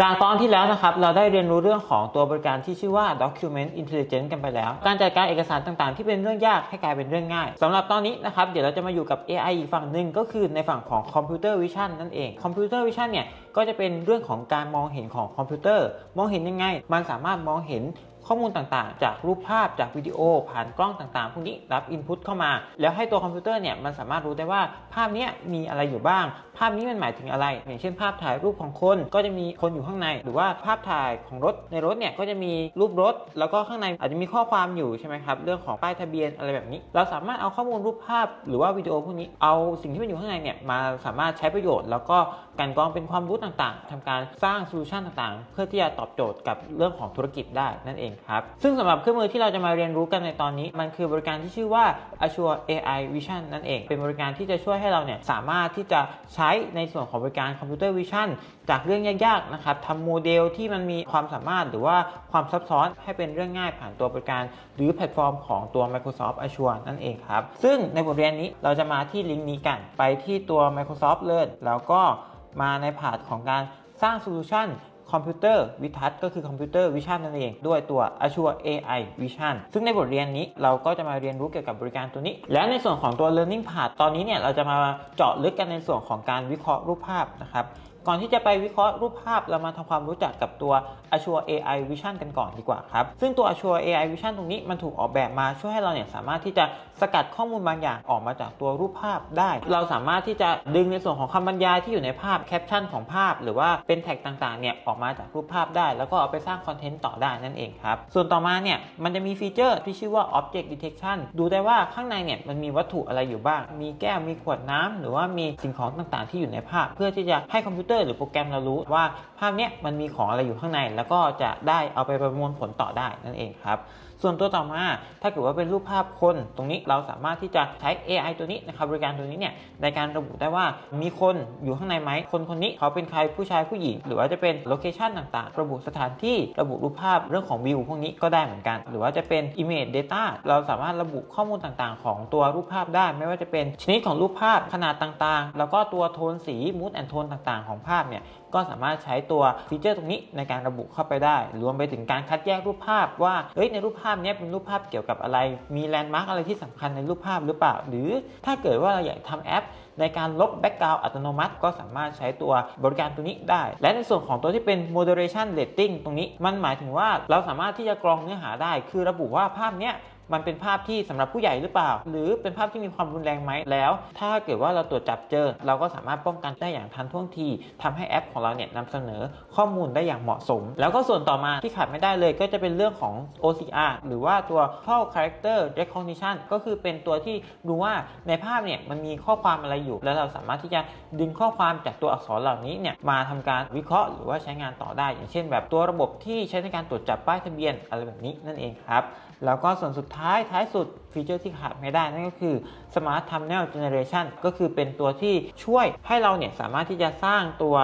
จากตอนที่แล้วนะครับ เราได้เรียนรู้เรื่องของตัวบริการที่ชื่อว่า Document Intelligence กันไปแล้ว การจัดการเอกสารต่างๆ ที่เป็นเรื่องยากให้กลายเป็นเรื่องง่ายสำหรับตอนนี้นะครับ เดี๋ยวเราจะมาอยู่กับ AI อีกฝั่งหนึ่งก็คือในฝั่งของ Computer Vision นั่นเอง Computer Vision เนี่ยก็จะเป็นเรื่องของการมองเห็นของคอมพิวเตอร์ มองเห็นยังไง มันสามารถมองเห็น ข้อมูลต่างๆ จากรูปภาพจากวิดีโอ ผ่านกล้องต่างๆ พวกนี้รับอินพุตเข้ามา แล้วให้ตัวคอมพิวเตอร์เนี่ยมันสามารถรู้ได้ว่าภาพนี้มีอะไรอยู่บ้าง ภาพนี้มันหมายถึงอะไร อย่างเช่น ภาพถ่ายรูปของคนก็จะมีคนอยู่ข้างใน หรือว่าภาพถ่ายของรถในรถเนี่ยก็จะมีรูปรถ แล้วก็ข้างในอาจจะมีข้อความอยู่ใช่ไหมครับเรื่องของป้ายทะเบียนอะไรแบบนี้ เราสามารถเอาข้อมูลรูปภาพ หรือว่าวิดีโอพวกนี้เอาสิ่งที่มันอยู่ข้างในเนี่ยมาสามารถใช้ประโยชน์ แล้วก็กลันกรองเป็นความรู้ต่างๆทำการสร้างโซลูชันต่างๆ เพื่อที่จะตอบโจทย์กับเรื่องของธุรกิจได้นั่นเองครับ ซึ่งสำหรับเครื่องมือที่เราจะมาเรียนรู้กันในตอนนี้ มันคือบริการที่ชื่อว่า Azure AI Vision นั่นเอง เป็นบริการที่จะช่วยให้เราเนี่ยสามารถที่จะใช้ในส่วนของบริการคอมพิวเตอร์วิชั่นจากเรื่องยากๆนะครับทำโมเดลที่มันมีความสามารถหรือว่าความซับซ้อนให้เป็นเรื่องง่ายผ่านตัวบริการ หรือแพลตฟอร์มของตัว Microsoft Azure นั่นเองครับ ซึ่งในบทเรียนนี้เราจะมาที่ลิงก์นี้กัน ไปที่ตัว Microsoft เลยแล้วก็มาในพาร์ทของการสร้างโซลูชันคอมพิวเตอร์วิทัศน์ก็คือคอมพิวเตอร์วิชั่นนั่นเอง ด้วยตัว Azure AI Vision ซึ่งในบทเรียนนี้เราก็จะมาเรียนรู้เกี่ยวกับบริการตัวนี้ และในส่วนของตัว Learning Part ตอนนี้เนี่ยเราจะมาเจาะลึกกันในส่วนของการวิเคราะห์รูปภาพนะครับ ก่อนที่จะไปวิเคราะห์รูปภาพเรามาทำความรู้จักกับตัว Azure AI Vision กันก่อนดีกว่าครับ ซึ่งตัว Azure AI Vision ตรงนี้มันถูกออกแบบมาช่วยให้เราเนี่ยสามารถที่จะสกัดข้อมูลบางอย่างออกมาจากตัวรูปภาพได้ เราสามารถที่จะดึงในส่วนของคำบรรยายที่อยู่ในภาพแคปชั่นของภาพ หรือว่าเป็นแท็กต่างๆเนี่ยออกมาจากรูปภาพได้ แล้วก็เอาไปสร้างคอนเทนต์ต่อได้นั่นเองครับ ส่วนต่อมาเนี่ยมันจะมีฟีเจอร์ที่ชื่อว่า Object Detection ดูได้ว่าข้างในเนี่ยมันมีวัตถุอะไรอยู่บ้าง มีแก้ว มีขวดน้ำหรือว่ามีสิ่งของต่างๆ ที่อยู่ในภาพ เพื่อที่จะให้คอมพิวเตอร์หรือโปรแกรมเรารู้ว่าภาพเนี้ยมันมีของอะไรอยู่ข้างใน แล้วก็จะได้เอาไปประมวลผลต่อได้นั่นเองครับ ส่วนตัวต่อมา ถ้าเกิดว่าเป็นรูปภาพคนตรงนี้เราสามารถที่จะใช้ AI ตัวนี้นะครับบริการตัวนี้เนี่ยในการระบุได้ว่ามีคนอยู่ข้างในไหมคนคนนี้เขาเป็นใครผู้ชายผู้หญิงหรือว่าจะเป็นโลเคชันต่างๆ ระบุสถานที่ระบุรูปภาพเรื่องของวิวพวกนี้ก็ได้เหมือนกัน หรือว่าจะเป็น Image Data เราสามารถระบุข้อมูลต่างๆ ของตัวรูปภาพได้ ไม่ว่าจะเป็นชนิดของรูปภาพขนาดต่างๆ แล้วก็ตัวโทนสี mood and tone ต่างๆ ของภาพเนี่ย ก็สามารถใช้ตัวฟีเจอร์ตรงนี้ในการระบุเข้าไปได้ รวมไปถึงการคัดแยกรูปภาพว่าเฮ้ยในรูปภาพนี้เป็นรูปภาพเกี่ยวกับอะไร มีแลนด์มาร์กอะไรที่สำคัญในรูปภาพหรือเปล่า หรือถ้าเกิดว่าเราอยากทำแอป ในการลบแบ็กกราวด์อัตโนมัติ ก็สามารถใช้ตัวบริการตัวนี้ได้ และในส่วนของตัวที่เป็น moderation rating ตรงนี้ มันหมายถึงว่าเราสามารถที่จะกรองเนื้อหาได้ คือระบุว่าภาพเนี้ย มันเป็นภาพที่สำหรับผู้ใหญ่หรือเปล่า หรือเป็นภาพที่มีความรุนแรงไหมแล้ว ถ้าเกิดว่าเราตรวจจับเจอ เราก็สามารถป้องกันได้อย่างทันท่วงทีทำให้แอปของเราเนี่ยนำเสนอข้อมูลได้อย่างเหมาะสม แล้วก็ส่วนต่อมาที่ขาดไม่ได้เลยก็จะเป็นเรื่องของ OCR หรือว่าตัว Visual Character Recognition ก็คือเป็นตัวที่ดูว่าในภาพเนี่ยมันมีข้อความอะไรอยู่ แล้วเราสามารถที่จะดึงข้อความจากตัวอักษรเหล่านี้เนี่ยมาทำการวิเคราะห์หรือว่าใช้งานต่อได้ อย่างเช่น แบบตัวระบบที่ใช้ในการตรวจจับป้ายทะเบียนอะไรแบบนี้นั่นเองครับ แล้วก็ส่วนสุดท้ายท้ายสุดฟีเจอร์ที่ขาดไม่ได้นั่นก็คือ Smart Thumbnail Generation ก็คือเป็นตัวที่ช่วยให้เราเนี่ยสามารถที่จะสร้างตัว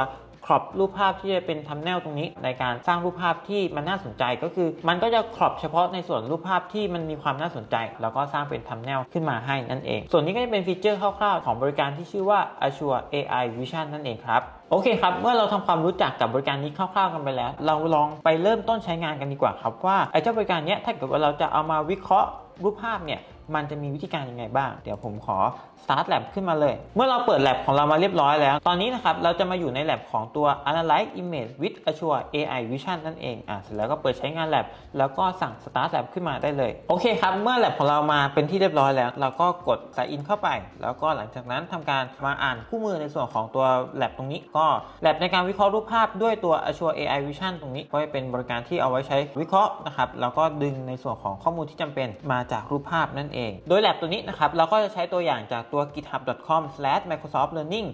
ครอบรูปภาพที่จะเป็นทัมเนลตรงนี้ ในการสร้างรูปภาพที่มันน่าสนใจก็คือ มันก็จะครอบเฉพาะในส่วนรูปภาพที่มันมีความน่าสนใจ แล้วก็สร้างเป็นทัมเนลขึ้นมาให้นั่นเอง ส่วนนี้ก็จะเป็นฟีเจอร์คร่าวๆของบริการที่ชื่อว่า Azure AI Vision นั่นเองครับ โอเคครับ เมื่อเราทำความรู้จักกับบริการนี้คร่าวๆกันไปแล้ว เราลองไปเริ่มต้นใช้งานกันดีกว่าครับว่าไอ้เจ้าบริการเนี้ยถ้าเกิดว่าเราจะเอามาวิเคราะห์รูปภาพเนี่ย มันจะมีวิธีการยังไงบ้าง เดี๋ยวผมขอ start lab ขึ้นมาเลย เมื่อเราเปิด lab ของเรามาเรียบร้อยแล้ว ตอนนี้นะครับ เราจะมาอยู่ใน lab ของตัว Analyze Image with Azure AI Vision นั่นเอง อะ เสร็จแล้วก็เปิดใช้งาน lab แล้วก็สั่ง start lab ขึ้นมาได้เลย โอเคครับ เมื่อ lab ของเรามาเป็นที่เรียบร้อยแล้ว เราก็กด sign in เข้าไป แล้วก็หลังจากนั้นทำการมาอ่านคู่มือในส่วนของตัว lab ตรงนี้ ก็ lab ในการวิเคราะห์รูปภาพด้วยตัว Azure AI Vision ตรงนี้ ก็จะเป็นบริการที่เอาไว้ใช้วิเคราะห์นะครับ แล้วก็ดึงในส่วนของข้อมูลที่จำเป็นมาจากรูปภาพนั่นเองโดย lab ตัวนี้นะครับเราก็จะใช้ตัวอย่างจากตัว github.com/microsoft-learning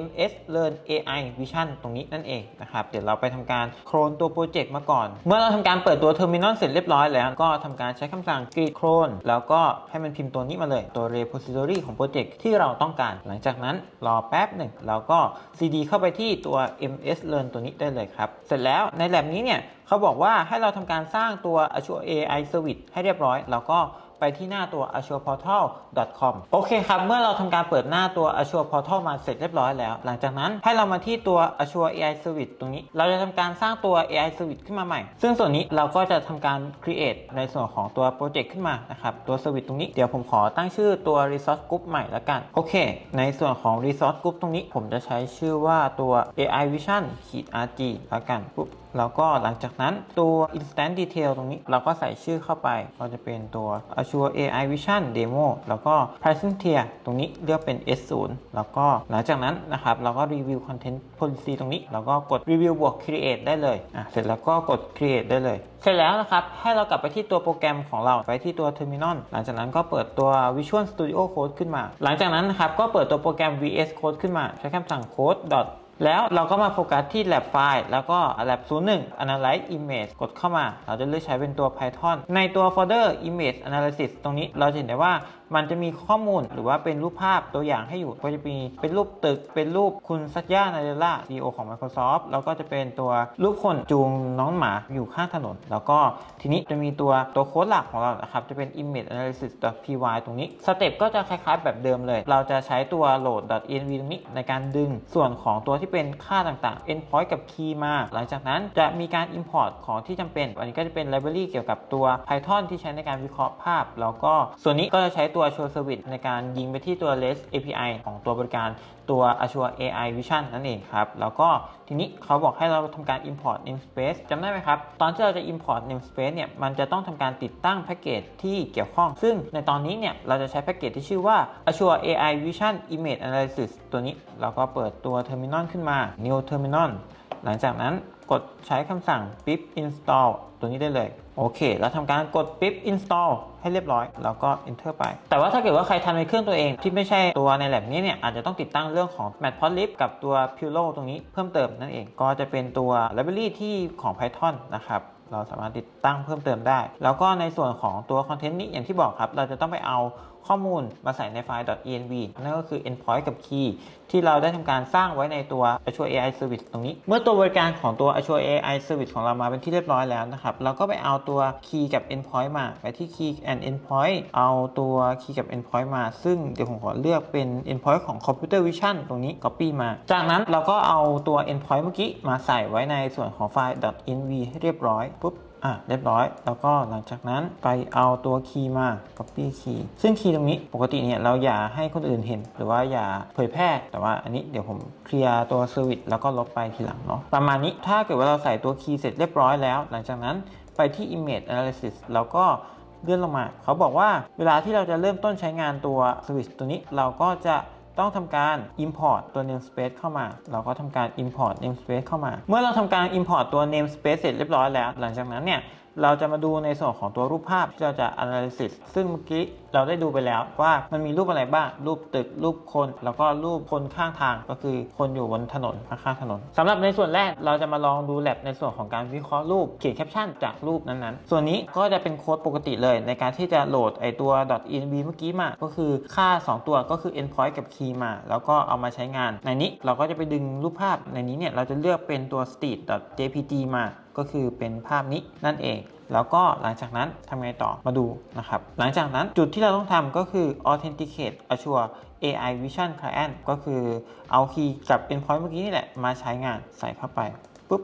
/mslearn.ai vision ตรงนี้นั่นเองนะครับเดี๋ยวเราไปทำการโคลนตัวโปรเจกต์มาก่อน เมื่อเราทำการเปิดตัว terminal เสร็จเรียบร้อยแล้ว ก็ทำการใช้คำสั่ง git clone แล้วก็ให้มันพิมพ์ตัวนี้มาเลยตัว repository ของโปรเจกต์ที่เราต้องการ หลังจากนั้นรอแป๊บหนึ่งแล้วก็ cd เข้าไปที่ตัว mslearn ตัวนี้ได้เลยครับ เสร็จแล้วใน lab นี้เนี่ยเขาบอกว่าให้เราทำการสร้างตัว Azure AI Service ให้เรียบร้อย แล้วก็ ไปที่หน้าตัว azureportal.com โอเคครับ เมื่อเราทำการเปิดหน้าตัว Azure Portal มาเสร็จเรียบร้อยแล้ว หลังจากนั้นให้เรามาที่ตัว Azure AI Service ตรงนี้ เราจะทำการสร้างตัว AI Service ขึ้นมาใหม่ ซึ่งส่วนนี้เราก็จะทำการ create ในส่วนของตัวโปรเจกต์ขึ้นมานะครับตัว Service ตรงนี้เดี๋ยวผมขอตั้งชื่อตัว Resource Group ใหม่ละกัน โอเค ในส่วนของ Resource Group ตรงนี้ผมจะใช้ชื่อว่าตัว AI Vision ขีด RG ละกันปุ๊บ แล้วก็หลังจากนั้นตัว instant detail ตรงนี้ เราก็ใส่ชื่อเข้าไปก็จะเป็นตัว Azure AI Vision Demo แล้วก็ pricing tier ตรงนี้เลือกเป็น S0 แล้วก็หลังจากนั้นนะครับ เราก็ review content policy ตรงนี้ แล้วก็กด review บวก create ได้เลยอะเสร็จแล้วก็กด create ได้เลย เสร็จแล้วนะครับ ให้เรากลับไปที่ตัวโปรแกรมของเราไปที่ตัว terminal หลังจากนั้นก็เปิดตัว Visual Studio Code ขึ้นมา หลังจากนั้นนะครับก็เปิดตัวโปรแกรม VS Code ขึ้นมา ใช้คำสั่ง code dot แล้วเราก็มาโฟกัสที่ lab file แล้วก็ lab 01 analyze image กดเข้ามา เราจะเลือกใช้เป็นตัว python ในตัว folder image analysis ตรงนี้เราจะเห็นได้ว่ามันจะมีข้อมูลหรือว่าเป็นรูปภาพตัวอย่างให้อยู่ก็จะมีเป็นรูปตึก เป็นรูปคุณซัตยานาเดล่า CEO ของ Microsoft แล้วก็จะเป็นตัวรูปคนจูงน้องหมาอยู่ข้างถนน แล้วก็ทีนี้จะมีตัวตัวโค้ดหลักของเรานะครับ จะเป็น image analysis py ตรงนี้ สเต็ปก็จะคล้ายๆแบบเดิมเลย เราจะใช้ตัว load env ตรงนี้ในการดึงส่วนของตัวที่เป็นค่าต่างๆ endpoint กับ key มา หลังจากนั้นจะมีการ import ของที่จำเป็น อันนี้ก็จะเป็น library เกี่ยวกับตัว Python ที่ใช้ในการวิเคราะห์ภาพ แล้วก็ส่วนนี้ก็จะใช้ตัว Azure Service ในการยิงไปที่ตัว REST API ของตัวบริการตัว Azure AI Vision นั่นเองครับ แล้วก็ทีนี้เขาบอกให้เราทำการ import namespace จำได้ไหมครับ ตอนที่เราจะ import namespace เนี่ย มันจะต้องทำการติดตั้งแพ็กเกจที่เกี่ยวข้อง ซึ่งในตอนนี้เนี่ย เราจะใช้แพ็กเกจที่ชื่อว่า Azure AI Vision Image Analysis ตัวนี้ เราก็เปิดตัว terminal ขึ้นมา new terminal หลังจากนั้นกดใช้คำสั่ง pip install ตัวนี้ได้เลย โอเค เราทำการกด pip install ให้เรียบร้อย แล้วก็ enter ไป แต่ว่าถ้าเกิดว่าใครทำในเครื่องตัวเอง ที่ไม่ใช่ตัวในแ a บนี้เนี่ย อาจจะต้องติดตั้งเรื่องของ matplotlib กับตัว Pulo ตรงนี้เพิ่มเติมนั่นเอง ก็จะเป็นตัว library ที่ของ Python นะครับเราสามารถติดตั้งเพิ่มเติมได้ แล้วก็ในส่วนของตัวคอนเทนต์นี้อย่างที่บอกครับ เราจะต้องไปเอา ข้อมูลมาใส่ในไฟล์ .env นั่นก็คือ endpoint กับ key ที่เราได้ทำการสร้างไว้ในตัว Azure AI Service ตรงนี้ เมื่อตัวบริการของตัว Azure AI Service ของเรามาเป็นที่เรียบร้อยแล้วนะครับ เราก็ไปเอาตัว key กับ endpoint มาไปที่ key and endpoint เอาตัว key กับ endpoint มา ซึ่งเดี๋ยวผมขอเลือกเป็น endpoint ของ computer vision ตรงนี้ copy มา จากนั้นเราก็เอาตัว endpoint เมื่อกี้มาใส่ไว้ในส่วนของไฟล์ .env ให้เรียบร้อยปุ๊บ อะเรียบร้อย แล้วก็หลังจากนั้นไปเอาตัวคีย์มา copy key ซึ่งคีย์ตรงนี้ปกติเนี่ยเราอย่าให้คนอื่นเห็น หรือว่าอย่าเผยแพร่ แต่ว่าอันนี้เดี๋ยวผมเคลียร์ตัวเซอร์วิสแล้วก็ลบไปทีหลังเนาะประมาณนี้ถ้าเกิดว่าเราใส่ตัวคีย์เสร็จเรียบร้อยแล้ว หลังจากนั้นไปที่ image analysis แล้วก็เลื่อนลงมา เขาบอกว่าเวลาที่เราจะเริ่มต้นใช้งานตัว service ตัวนี้เราก็จะ ต้องทำการ import ตัว namespace เข้ามา เราก็ทำการ import namespace เข้ามา เมื่อเราทำการ import ตัว namespace เสร็จเรียบร้อยแล้ว หลังจากนั้นเนี่ย เราจะมาดูในส่วนของตัวรูปภาพที่เราจะ analysis ซึ่งเมื่อกี้เราได้ดูไปแล้วว่ามันมีรูปอะไรบ้าง รูปตึก รูปคน แล้วก็รูปคนข้างทางก็คือคนอยู่บนถนนข้างถนนสำหรับในส่วนแรกเราจะมาลองดูแลบในส่วนของการวิเคราะห์รูปเขียนแคปชั่นจากรูปนั้นๆ ส่วนนี้ก็จะเป็นโค้ดปกติเลยในการที่จะโหลดไอตัว .env เมื่อกี้มา ก็คือค่า 2 ตัวก็คือ endpoint กับ key มา แล้วก็เอามาใช้งาน ในนี้เราก็จะไปดึงรูปภาพในนี้เนี่ยเราจะเลือกเป็นตัว street.jpg มา ก็คือเป็นภาพนี้นั่นเอง แล้วก็หลังจากนั้นทำไงต่อมาดูนะครับ หลังจากนั้นจุดที่เราต้องทำก็คือ authenticate Azure AI Vision Client ก็คือเอาคีย์กับ endpoint เมื่อกี้นี่แหละ มาใช้งานใส่เข้าไปปุ๊บ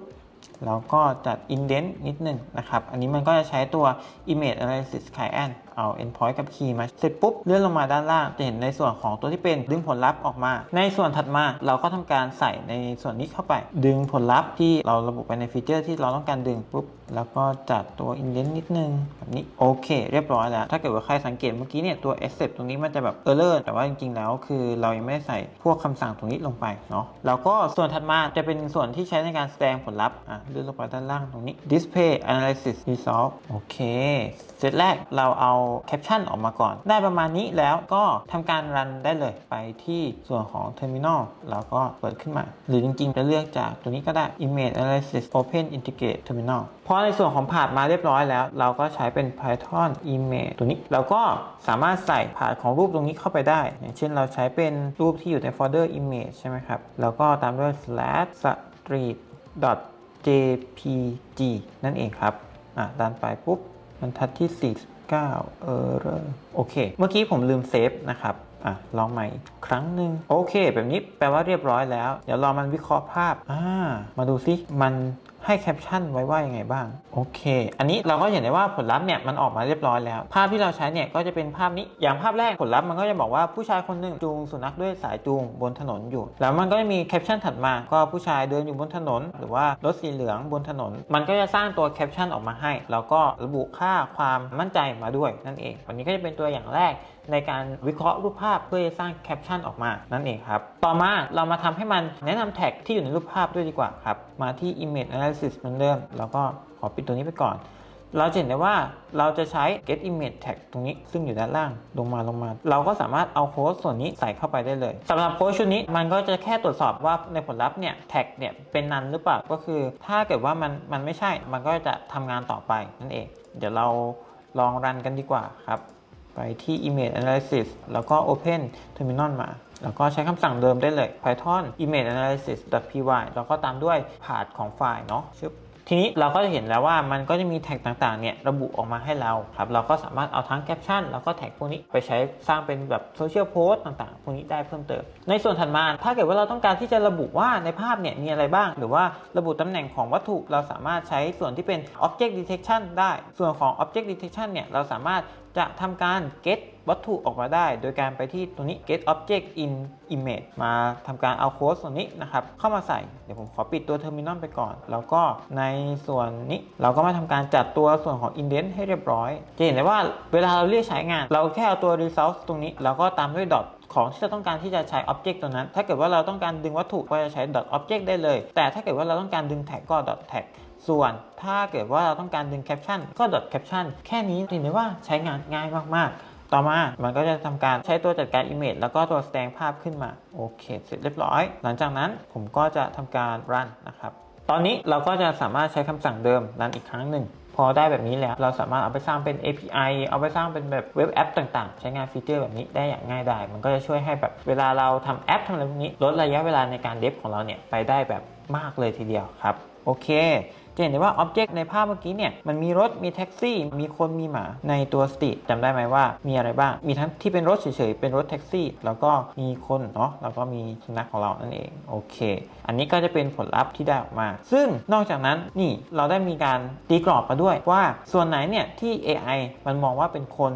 แล้วก็จัด indent นิดนึงนะครับ อันนี้มันก็จะใช้ตัว image analysis client เอา endpoint กับ key มาเสร็จปุ๊บเลื่อนลงมาด้านล่างจะเห็นในส่วนของตัวที่เป็นดึงผลลัพธ์ออกมา ในส่วนถัดมาเราก็ทำการใส่ในส่วนนี้เข้าไป ดึงผลลัพธ์ที่เราระบุไปในฟีเจอร์ที่เราต้องการดึงปุ๊บแล้วก็จัดตัว indent นิดนึงแบบนี้โอเค เรียบร้อยแล้ว ถ้าเกิดว่าใครสังเกตเมื่อกี้เนี่ยตัว accept ตรงนี้มันจะแบบ error แต่ว่าจริงๆแล้วคือเรายังไม่ได้ใส่พวกคำสั่งตรงนี้ลงไปเนาะแล้วก็ส่วนถัดมาจะเป็นส่วนที่ใช้ในการแสดงผลลัพธ์อะเลื่อนลงไปด้านล่างตรงนี้ display analysis result โอเคเสร็จแรกเราเอาแคปชั่นออกมาก่อน ได้ประมาณนี้แล้วก็ทำการรันได้เลยไปที่ส่วนของ terminal แล้วก็เปิดขึ้นมา หรือจริงๆ จะเลือกจากตัวนี้ก็ได้ image analysis open integrate terminal พอในส่วนของผ่านมาเรียบร้อยแล้ว เราก็ใช้เป็น python image ตัวนี้เราก็สามารถใส่ผ่านของรูปตรงนี้เข้าไปได้ อย่างเช่นเราใช้เป็นรูปที่อยู่ในโฟลเดอร์ image ใช่ไหมครับแล้วก็ตามด้วย slash street jpg นั่นเองครับ อะดันไปปุ๊บ บรรทัดที่ 9 error โอเค เมื่อกี้ผมลืมเซฟนะครับอะลองใหม่อีกครั้งหนึ่งโอเค แบบนี้แปลว่าเรียบร้อยแล้ว เดี๋ยวรอมันวิเคราะห์ภาพอ่ามาดูซิมัน ให้แคปชั่นไว้ว่ายังไงบ้าง โอเค อันนี้เราก็เห็นได้ว่าผลลัพธ์เนี่ยมันออกมาเรียบร้อยแล้ว ภาพที่เราใช้เนี่ยก็จะเป็นภาพนี้ อย่างภาพแรกผลลัพธ์มันก็จะบอกว่าผู้ชายคนหนึ่งจูงสุนัขด้วยสายจูงบนถนนอยู่ แล้วมันก็จะมีแคปชั่นถัดมา ก็ผู้ชายเดินอยู่บนถนน หรือว่ารถสีเหลืองบนถนน มันก็จะสร้างตัวแคปชั่นออกมาให้ แล้วก็ระบุค่าความมั่นใจมาด้วยนั่นเอง วันนี้ก็จะเป็นตัวอย่างแรกในการวิเคราะห์รูปภาพเพื่อจะสร้างแคปชั่นออกมานั่นเองครับ ต่อมาเรามาทำให้มันแนะนำแท็กที่อยู่ในรูปภาพด้วยดีกว่าครับ มาที่ image analysis เหมือนเดิมแล้วก็ขอปิดตัวนี้ไปก่อน เราจะเห็นได้ว่าเราจะใช้ get image tag ตรงนี้ซึ่งอยู่ด้านล่างลงมาลงมา เราก็สามารถเอาโค้ดส่วนนี้ใส่เข้าไปได้เลยสำหรับโค้ดชุดนี้มันก็จะแค่ตรวจสอบว่าในผลลัพธ์เนี่ยแท็กเนี่ยเป็นนันหรือเปล่าก็คือ ถ้าเกิดว่ามันมันไม่ใช่มันก็จะทำงานต่อไปนั่นเอง เดี๋ยวเราลองรันกันดีกว่าครับ ไปที่ image analysis แล้วก็ open terminal มา แล้วก็ใช้คำสั่งเดิมได้เลย python image analysis py แล้วก็ตามด้วยพาธของไฟล์เนาะชึบทีนี้เราก็จะเห็นแล้วว่ามันก็จะมีแท็กต่างๆเนี่ยระบุออกมาให้เราครับเราก็สามารถเอาทั้งแคปชั่นแล้วก็แท็กพวกนี้ไปใช้สร้างเป็นแบบโซเชียลโพสต์ต่างๆ พวกนี้ได้เพิ่มเติม ในส่วนถัดมาถ้าเกิดว่าเราต้องการที่จะระบุว่าในภาพเนี่ยมีอะไรบ้าง หรือว่าระบุตำแหน่งของวัตถุเราสามารถใช้ส่วนที่เป็น object detection ได้ ส่วนของ object detection เนี่ยเราสามารถ จะทำการ get วัตถุออกมาได้ โดยการไปที่ตรงนี้ get object in image มาทำการเอาโค้ดส่วนนี้นะครับ เข้ามาใส่ เดี๋ยวผมขอปิดตัว terminal ไปก่อน แล้วก็ในส่วนนี้เราก็มาทำการจัดตัวส่วนของ indent ให้เรียบร้อย จะเห็นได้ว่าเวลาเราเรียกใช้งาน เราแค่เอาตัว result ตรงนี้ แล้วก็ตามด้วย dot ของที่เราต้องการที่จะใช้ object ตัวนั้น ถ้าเกิดว่าเราต้องการดึงวัตถุก็จะใช้ dot object ได้เลย แต่ถ้าเกิดว่าเราต้องการดึง tag ก็ dot tag ส่วนถ้าเกิดว่าเราต้องการดึงแคปชั่นก็ dot caption แค่นี้เห็นได้ว่าใช้งานง่ายมากๆ ต่อมามันก็จะทำการใช้ตัวจัดการ image แล้วก็ตัวแสดงภาพขึ้นมาโอเค เสร็จเรียบร้อย หลังจากนั้นผมก็จะทำการ run นะครับตอนนี้เราก็จะสามารถใช้คำสั่งเดิม run อีกครั้งหนึ่งพอได้แบบนี้แล้วเราสามารถเอาไปสร้างเป็น API เอาไปสร้างเป็นแบบเว็บแอปต่างๆ ใช้งานฟีเจอร์แบบนี้ได้อย่างง่ายดาย มันก็จะช่วยให้แบบเวลาเราทำแอปทำอะไรพวกนี้ ลดระยะเวลาในการเดฟของเราเนี่ยไปได้แบบมากเลยทีเดียวครับ โอเค จะเห็นได้ว่า Object ในภาพเมื่อกี้เนี่ย มันมีรถ มีแท็กซี่ มีคน มีหมา ในตัวสตรีทจำได้ไหมว่า มีอะไรบ้าง มีทั้งที่เป็นรถเฉยๆ เป็นรถแท็กซี่ แล้วก็มีคนเนาะ แล้วก็มีสุนัขของเรานั่นเอง โอเค อันนี้ก็จะเป็นผลลัพธ์ที่ได้ออกมา ซึ่งนอกจากนั้นนี่เราได้มีการตีกรอบมาด้วยว่าส่วนไหนเนี่ยที่ AI มันมองว่าเป็นคน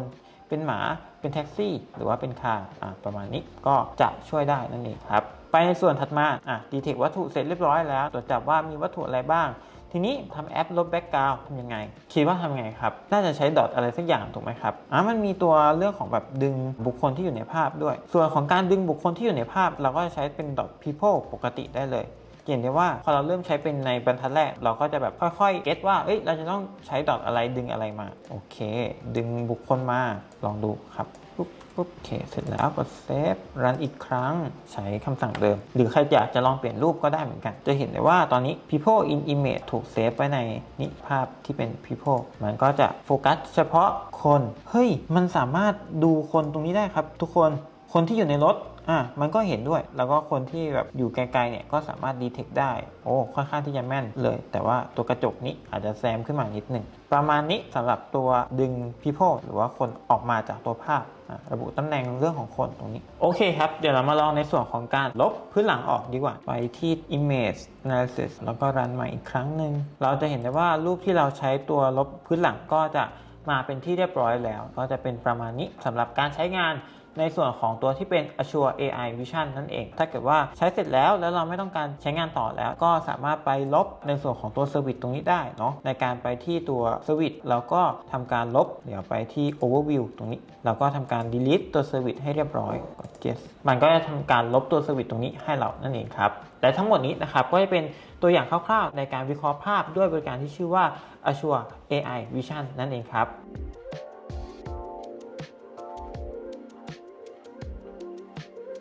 เป็นหมา เป็นแท็กซี่ หรือว่าเป็นคาร์ประมาณนี้ ก็จะช่วยได้นั่นเองครับ ไปในส่วนถัดมาอะดีเทควัตถุเสร็จเรียบร้อยแล้วตรวจจับว่ามีวัตถุอะไรบ้าง ทีนี้ทำแอปลบแบ็กกราวด์ทำยังไง คิดว่าทำยังไงครับ น่าจะใช้ดอทอะไรสักอย่างถูกไหมครับอะมันมีตัวเรื่องของแบบดึงบุคคลที่อยู่ในภาพด้วย ส่วนของการดึงบุคคลที่อยู่ในภาพ เราก็จะใช้เป็นดอท people ปกติได้เลย เห็นได้ว่าพอเราเริ่มใช้เป็นในบรรทัดแรก เราก็จะแบบค่อยๆ เก็ตว่า เอ้ย เราจะต้องใช้ดอทอะไรดึงอะไรมา โอเค ดึงบุคคลมา ลองดูครับ ปุ๊บปุ๊บโอเค เสร็จแล้วกดเซฟ รันอีกครั้ง ใช้คำสั่งเดิม หรือใครอยากจะลองเปลี่ยนรูปก็ได้เหมือนกัน จะเห็นได้ว่าตอนนี้ people in image ถูกเซฟไว้ในนิภาพที่เป็น people มันก็จะโฟกัสเฉพาะคน เฮ้ย มันสามารถดูคนตรงนี้ได้ครับ ทุกคน คนที่อยู่ในรถ อะมันก็เห็นด้วย แล้วก็คนที่แบบอยู่ไกลๆเนี่ยก็สามารถดีเทคได้ โอ้ค่อนข้างที่จะแม่นเลย แต่ว่าตัวกระจกนี้อาจจะแซมขึ้นมานิดหนึ่ง ประมาณนี้สำหรับตัวดึง people หรือว่าคนออกมาจากตัวภาพะระบุตำแหน่งเรื่องของคนตรงนี้ โอเคครับ เดี๋ยวเรามาลองในส่วนของการลบพื้นหลังออกดีกว่า ไปที่ image analysis แล้วก็รันใหม่อีกครั้งหนึ่ง เราจะเห็นได้ว่ารูปที่เราใช้ตัวลบพื้นหลังก็จะมาเป็นที่เรียบร้อยแล้ว ก็จะเป็นประมาณนี้สำหรับการใช้งาน ในส่วนของตัวที่เป็น Azure AI Vision นั่นเอง ถ้าเกิดว่าใช้เสร็จแล้วแล้วเราไม่ต้องการใช้งานต่อแล้ว ก็สามารถไปลบในส่วนของตัวเซอร์วิสตรงนี้ได้เนาะในการไปที่ตัวเซอร์วิสแล้วก็ทำการลบ เดี๋ยวไปที่ Overview ตรงนี้แล้วก็ทำการ delete ตัวเซอร์วิสให้เรียบร้อยกด yes มันก็จะทำการลบตัวเซอร์วิสตรงนี้ให้เรานั่นเองครับแต่ทั้งหมดนี้นะครับก็จะเป็นตัวอย่างคร่าวๆ ในการวิเคราะห์ภาพด้วยบริการที่ชื่อว่า Azure AI Vision นั่นเองครับ